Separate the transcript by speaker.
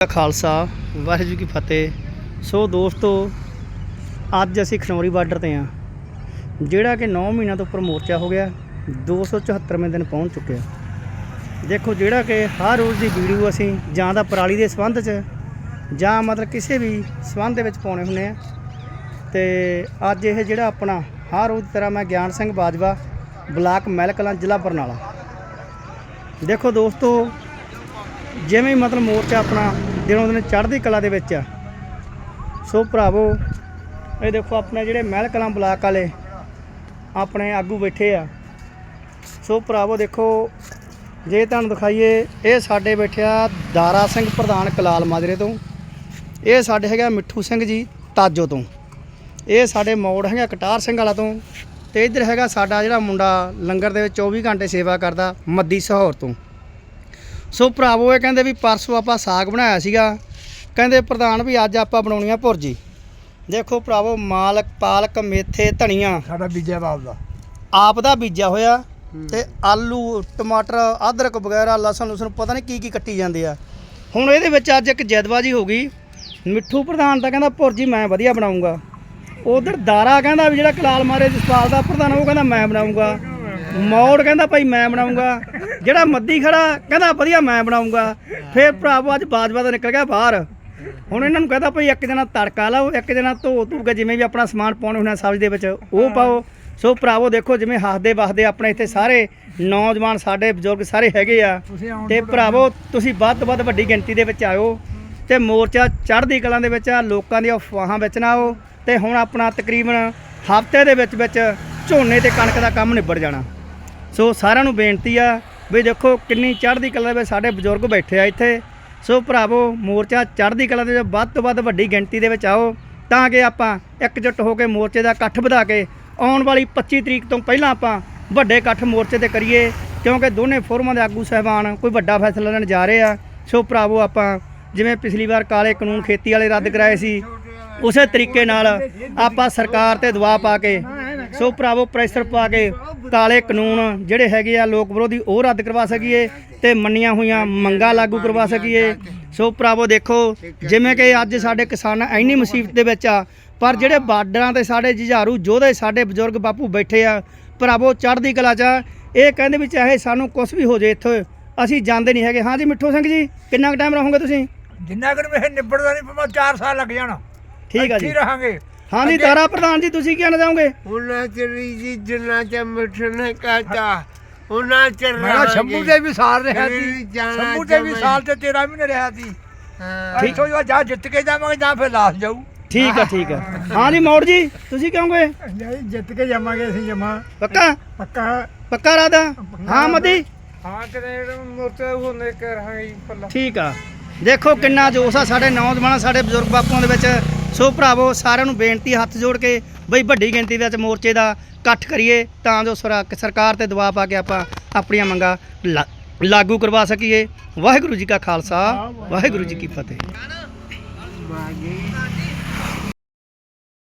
Speaker 1: ਖਾਲਸਾ, ਵਾਹਿਗੁਰੂ ਕੀ ਫਤਿਹ। ਸੋ ਦੋਸਤੋ, ਅੱਜ ਅਸੀਂ ਖਨੌਰੀ ਬਾਰਡਰ ਤੇ ਆ, ਜਿਹੜਾ ਕਿ 9 ਮਹੀਨਿਆਂ ਤੋਂ ਉੱਪਰ ਮੋਰਚਾ ਹੋ ਗਿਆ 274ਵੇਂ ਦਿਨ ਪਹੁੰਚ ਚੁੱਕਿਆ ਦੇਖੋ, ਜਿਹੜਾ ਕਿ ਹਰ ਰੋਜ਼ ਦੀ ਵੀਡੀਓ ਅਸੀਂ ਜਾਂ ਤਾਂ ਪਰਾਲੀ ਦੇ ਸੰਬੰਧ 'ਚ ਜਾਂ ਮਤਲਬ ਕਿਸੇ ਵੀ ਸੰਬੰਧ ਦੇ ਵਿੱਚ ਪਾਉਣੇ ਹੁੰਦੇ ਆ। ਤੇ ਅੱਜ ਇਹ ਜਿਹੜਾ ਆਪਣਾ ਹਰ ਰੋਜ਼ ਦੀ ਤਰ੍ਹਾਂ ਮੈਂ ਗਿਆਨ ਸਿੰਘ ਬਾਜਵਾ, ਬਲਾਕ ਮਹਿਲਕਲਾਂ, ਜ਼ਿਲ੍ਹਾ ਬਰਨਾਲਾ। ਦੇਖੋ ਦੋਸਤੋ, ਜਿਵੇਂ ਮਤਲਬ ਮੋਰਚਾ ਆਪਣਾ ਦਿਨੋਂ ਦਿਨ ਚੜ੍ਹਦੀ ਕਲਾ ਦੇ ਵਿੱਚ ਆ। ਸੋ ਭਰਾਵੋ, ਇਹ ਦੇਖੋ ਆਪਣੇ ਜਿਹੜੇ ਮਹਿਲ ਕਲਾਂ ਬਲਾਕ ਵਾਲੇ ਆਪਣੇ ਆਗੂ ਬੈਠੇ ਆ। ਸੋ ਭਰਾਵੋ, ਦੇਖੋ, ਜੇ ਤੁਹਾਨੂੰ ਦਿਖਾਈਏ, ਇਹ ਸਾਡੇ ਬੈਠਿਆ ਦਾਰਾ ਸਿੰਘ ਪ੍ਰਧਾਨ ਕਲਾਲ ਮਾਜਰੇ ਤੋਂ। ਇਹ ਸਾਡੇ ਹੈਗਾ ਮਿੱਠੂ ਸਿੰਘ ਜੀ ਤਾਜੋ ਤੋਂ। ਇਹ ਸਾਡੇ ਮੌੜ ਹੈਗਾ ਕਟਾਰ ਸਿੰਘ ਵਾਲਾ ਤੋਂ। ਤੇ ਇੱਧਰ ਹੈਗਾ ਸਾਡਾ ਜਿਹੜਾ ਮੁੰਡਾ ਲੰਗਰ ਦੇ ਵਿੱਚ 24 ਘੰਟੇ ਸੇਵਾ ਕਰਦਾ, ਮੱਦੀ ਸਹੌਰ ਤੋਂ। ਸੋ ਭਰਾਵੋ ਇਹ ਕਹਿੰਦੇ ਵੀ ਪਰਸੋਂ ਆਪਾਂ ਸਾਗ ਬਣਾਇਆ ਸੀਗਾ। ਕਹਿੰਦੇ ਪ੍ਰਧਾਨ ਵੀ ਅੱਜ ਆਪਾਂ ਬਣਾਉਣੀ ਆ ਭੁਰਜੀ। ਦੇਖੋ ਭਰਾਵੋ ਮਾਲਕ ਪਾਲਕ ਮੇਥੇ ਧਨੀਆ।
Speaker 2: ਸਾਡਾ ਬੀਜਿਆ ਬਾਪ ਦਾ
Speaker 1: ਆਪ ਦਾ ਬੀਜਿਆ ਹੋਇਆ ਤੇ ਆਲੂ ਟਮਾਟਰ ਅਦਰਕ ਵਗੈਰਾ ਲਸਣ ਲੁਸਣ ਪਤਾ ਨਹੀਂ ਕੀ ਕੀ ਕੱਟੀ ਜਾਂਦੇ ਆ। ਹੁਣ ਇਹਦੇ ਵਿੱਚ ਅੱਜ ਇੱਕ ਜੈਦਬਾਜੀ ਹੋ ਗਈ। ਮਿੱਠੂ ਪ੍ਰਧਾਨ ਤਾਂ ਕਹਿੰਦਾ ਭੁਰਜੀ ਮੈਂ ਵਧੀਆ ਬਣਾਉਂਗਾ। ਉਧਰ ਦਾਰਾ ਕਹਿੰਦਾ ਵੀ ਜਿਹੜਾ ਕਲਾਲ ਮਾਰੇ ਜਸਪਾਲ ਦਾ ਪ੍ਰਧਾਨ ਉਹ ਕਹਿੰਦਾ ਮੈਂ ਬਣਾਉਂਗਾ। ਮੌੜ ਕਹਿੰਦਾ ਭਾਈ ਮੈਂ ਬਣਾਉਂਗਾ। ਜਿਹੜਾ ਮੱਦੀ ਖੜਾ ਕਹਿੰਦਾ ਵਧੀਆ ਮੈਂ ਬਣਾਉਂਗਾ। ਫਿਰ ਭਰਾਵੋ ਅੱਜ ਬਾਜਵਾ ਦਾ ਨਿਕਲ ਗਿਆ ਬਾਹਰ। ਹੁਣ ਇਹਨਾਂ ਨੂੰ ਕਹਿੰਦਾ ਭਾਈ ਇੱਕ ਜਣਾ ਤੜਕਾ ਲਾਓ ਇੱਕ ਜਣਾ ਧੋ ਧੂ ਕੇ ਜਿਵੇਂ ਵੀ ਆਪਣਾ ਸਮਾਨ ਪਾਉਣੇ ਹੁੰਦੇ ਸਬਜ਼ੀ ਦੇ ਵਿੱਚ ਉਹ ਪਾਓ। ਸੋ ਭਰਾਵੋ ਦੇਖੋ ਜਿਵੇਂ ਹੱਸਦੇ ਵਸਦੇ ਆਪਣੇ ਇੱਥੇ ਸਾਰੇ ਨੌਜਵਾਨ ਸਾਡੇ ਬਜ਼ੁਰਗ ਸਾਰੇ ਹੈਗੇ ਆ। ਤੇ ਭਰਾਵੋ ਤੁਸੀਂ ਵੱਧ ਤੋਂ ਵੱਧ ਵੱਡੀ ਗਿਣਤੀ ਦੇ ਵਿੱਚ ਆਇਓ ਤੇ ਮੋਰਚਾ ਚੜ੍ਹਦੀ ਕਲਾਂ ਦੇ ਵਿੱਚ ਆ ਲੋਕਾਂ ਦੀਆਂ ਅਫਵਾਹਾਂ ਵਿੱਚ ਨਾ ਆਓ ਤੇ ਹੁਣ ਆਪਣਾ ਤਕਰੀਬਨ ਹਫ਼ਤੇ ਦੇ ਵਿੱਚ ਵਿੱਚ ਝੋਨੇ ਤੇ ਕਣਕ ਦਾ ਕੰਮ ਨਿਬੜ ਜਾਣਾ। ਸੋ ਸਾਰਿਆਂ ਨੂੰ ਬੇਨਤੀ ਆ ਵੀ ਦੇਖੋ ਕਿੰਨੀ ਚੜ੍ਹਦੀ ਕਲਾ ਦੇ ਵਿੱਚ ਸਾਡੇ ਬਜ਼ੁਰਗ ਬੈਠੇ ਆ ਇੱਥੇ। ਸੋ ਭਰਾਵੋ, ਮੋਰਚਾ ਚੜ੍ਹਦੀ ਕਲਾ ਦੇ ਵਿੱਚ ਵੱਧ ਤੋਂ ਵੱਧ ਵੱਡੀ ਗਿਣਤੀ ਦੇ ਵਿੱਚ ਆਓ, ਤਾਂ ਕਿ ਆਪਾਂ ਇਕਜੁੱਟ ਹੋ ਕੇ ਮੋਰਚੇ ਦਾ ਇਕੱਠ ਵਧਾ ਕੇ ਆਉਣ ਵਾਲੀ 25 ਤਰੀਕ ਤੋਂ ਪਹਿਲਾਂ ਆਪਾਂ ਵੱਡੇ ਇਕੱਠ ਮੋਰਚੇ ਤੇ ਕਰੀਏ, ਕਿਉਂਕਿ ਦੋਨੇ ਫੋਰਮਾਂ ਦੇ ਆਗੂ ਸਹਿਬਾਨ ਕੋਈ ਵੱਡਾ ਫੈਸਲਾ ਲੈਣ ਜਾ ਰਹੇ ਆ। ਸੋ ਭਰਾਵੋ, ਆਪਾਂ ਜਿਵੇਂ ਪਿਛਲੀ ਵਾਰ ਕਾਲੇ ਕਾਨੂੰਨ ਖੇਤੀ ਵਾਲੇ ਰੱਦ ਕਰਾਏ ਸੀ, ਉਸੇ ਤਰੀਕੇ ਨਾਲ ਆਪਾਂ ਸਰਕਾਰ ਤੇ ਦਬਾਅ ਪਾ ਕੇ ਸੋ ਭਰਾਵੋ ਪ੍ਰੈਸ਼ਰ ਪਾ ਕੇ ਕਾਲੇ ਕਾਨੂੰਨ ਜਿਹੜੇ ਹੈਗੇ ਆ ਲੋਕ ਵਿਰੋਧੀ ਉਹ ਰੱਦ ਕਰਵਾ ਸਕੀਏ ਤੇ ਮੰਨੀਆਂ ਹੋਈਆਂ ਮੰਗਾਂ ਲਾਗੂ ਕਰਵਾ ਸਕੀਏ। ਸੋ ਭਰਾਵੋ ਦੇਖੋ ਜਿਵੇਂ ਕਿ ਅੱਜ ਸਾਡੇ ਕਿਸਾਨ ਇੰਨੀ ਮੁਸੀਬਤ ਦੇ ਵਿੱਚ ਆ ਪਰ ਜਿਹੜੇ ਬਾਰਡਰਾਂ ਤੇ ਸਾਡੇ ਜੁਝਾਰੂ ਯੋਧੇ ਸਾਡੇ ਬਜ਼ੁਰਗ ਬਾਪੂ ਬੈਠੇ ਆ ਭਰਾਵੋ ਚੜ੍ਹਦੀ ਕਲਾ ਚ। ਇਹ ਕਹਿੰਦੇ ਵੀ ਚਾਹੇ ਸਾਨੂੰ ਕੁਝ ਵੀ ਹੋ ਜੇ ਇੱਥੇ ਅਸੀਂ ਜਾਂਦੇ ਨਹੀਂ ਹੈਗੇ। ਹਾਂਜੀ ਮਿੱਠੂ ਸਿੰਘ ਜੀ ਕਿੰਨਾ ਕੁ ਟਾਈਮ ਰਹੋਗੇ ਤੁਸੀਂ?
Speaker 2: ਜਿੰਨਾ ਕਰ ਮੈਂ ਨਿਬੜਦਾ ਨਹੀਂ ਪਮਾ 4 ਸਾਲ ਲੱਗ ਜਾਣਾ।
Speaker 1: ਠੀਕ ਆ ਜੀ।
Speaker 2: ਹੀ ਰਹਾਂਗੇ।
Speaker 1: ਹਾਂਜੀ ਤਾਰਾ ਪ੍ਰਧਾਨ ਜੀ ਤੁਸੀਂ ਕੀ ਕਹਿਣਾ ਚਾਹੋਗੇ?
Speaker 3: ਉਹਨਾਂ ਚਿਰ ਜੀ ਜਿੰਨਾ ਚ ਮਿੱਠਣ ਕਾਟਾ ਉਹਨਾਂ ਚਿਰ
Speaker 2: ਮੈਂ। ਸ਼ੰਭੂ ਦੇ ਵੀ ਸਾਲ ਰਿਹਾ ਸੀ।
Speaker 3: ਜਾਣਾ
Speaker 2: ਸ਼ੰਭੂ ਦੇ ਵੀ। ਸਾਲ ਤੇ 13 ਮਹੀਨੇ ਰਿਹਾ ਸੀ।
Speaker 3: ਹਾਂ।
Speaker 2: ਇੱਥੋਂ ਹੀ ਜਾਂ ਜਿੱਤ ਕੇ ਜਾਵਾਂਗੇ ਜਾਂ ਫਿਰ ਲਾਸ ਜਾਊ।
Speaker 1: ਠੀਕ ਆ ਠੀਕ ਆ। ਹਾਂਜੀ ਮੌੜ ਜੀ ਤੁਸੀਂ ਕਹੋਗੇ?
Speaker 2: ਨਹੀਂ ਜਿੱਤ ਕੇ ਜਾਵਾਂਗੇ ਅਸੀਂ ਜਮਾ।
Speaker 1: ਪੱਕਾ?
Speaker 2: ਪੱਕਾ।
Speaker 1: ਪੱਕਾ ਰਾਦਾ? ਹਾਂ ਮਦੀ?
Speaker 2: ਹਾਂ ਕਿਤੇ ਮੋਰਚਾ ਹੁੰਦੇ ਕਰ ਰਹਾਂਗੇ ਪੱਲਾ
Speaker 1: ਠੀਕ ਆ। ਦੇਖੋ ਕਿੰਨਾ ਜੋਸ਼ ਆ ਸਾਡੇ ਨੌਜਵਾਨਾਂ ਸਾਡੇ ਬਜ਼ੁਰਗ ਬਾਪੂਆਂ ਦੇ ਵਿੱਚ। ਸੋ ਭਰਾਵੋ, ਸਾਰਿਆਂ ਨੂੰ ਬੇਨਤੀ, ਹੱਥ ਜੋੜ ਕੇ ਬਈ ਵੱਡੀ ਗਿਣਤੀ ਦੇ ਵਿੱਚ ਮੋਰਚੇ ਦਾ ਇਕੱਠ ਕਰੀਏ ਤਾਂ ਜੋ ਸਰਾ- ਸਰਕਾਰ ਤੇ ਦਬਾਅ ਪਾ ਕੇ ਆਪਾਂ ਆਪਣੀਆਂ ਮੰਗਾਂ ਲਾ- ਲਾਗੂ ਕਰਵਾ ਸਕੀਏ। ਵਾਹਿਗੁਰੂ ਜੀ ਕਾ ਖਾਲਸਾ, ਵਾਹਿਗੁਰੂ ਜੀ ਕੀ ਫਤਿਹ।